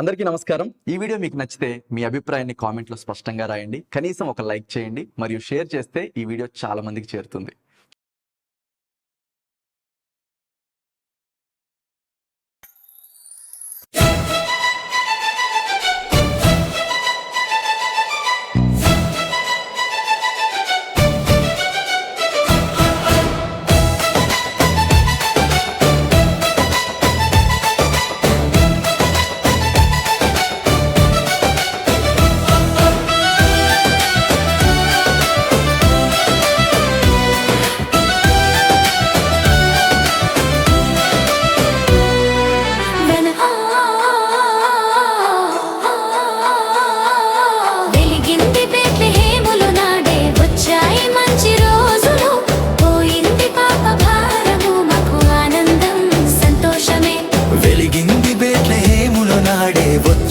అందరికీ నమస్కారం. ఈ వీడియో మీకు నచ్చితే మీ అభిప్రాయాన్ని కామెంట్లో స్పష్టంగా రాయండి. కనీసం ఒక లైక్ చేయండి మరియు షేర్ చేస్తే ఈ వీడియో చాలా మందికి చేరుతుంది.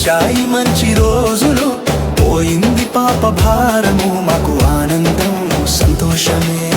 వచ్చాయి మంచి రోజులు. పోయింది పాప భారము మాకు ఆనందం సంతోషమే.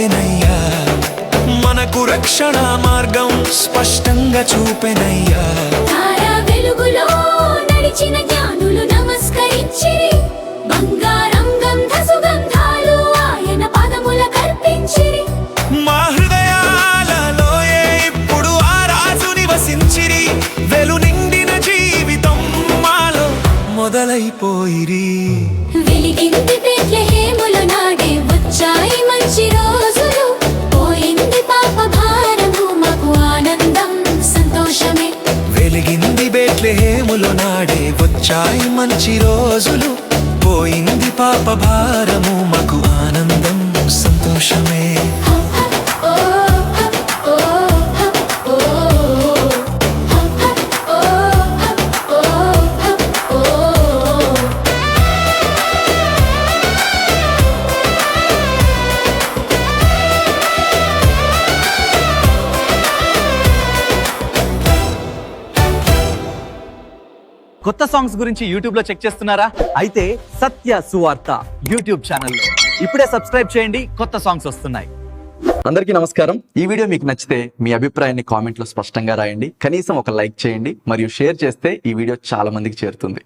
ముదిలెనయ్యా మనకు రక్షణ మార్గం స్పష్టంగా చూపెనయ్యా. వెలుగులో నడిచిన జ్ఞానులు నమస్కరించిరి. బంగారం గంధ సుగంధాలు ఆయన పదముల కర్పించిరి. మా హృదయాలలో ఏ ఇప్పుడు ఆ రాజు నివసించిరి. వెలు నిండిన జీవితం మాలో మొదలైపోయిరి. వచ్చాయి మంచి రోజులు. పోయింది పాప భారము. మాకు ఆనందం సంతోషమే. కొత్త సాంగ్స్ గురించి యూట్యూబ్లో చెక్ చేస్తున్నారా? అయితే సత్య సువార్త యూట్యూబ్ ఛానల్లో. ఇప్పుడే సబ్స్క్రైబ్ చేయండి కొత్త సాంగ్స్ వస్తున్నాయి. అందరికీ నమస్కారం. ఈ వీడియో మీకు నచ్చితే మీ అభిప్రాయాన్ని కామెంట్లో స్పష్టంగా రాయండి. కనీసం ఒక లైక్ చేయండి మరియు షేర్ చేస్తే ఈ వీడియో చాలా మందికి చేరుతుంది.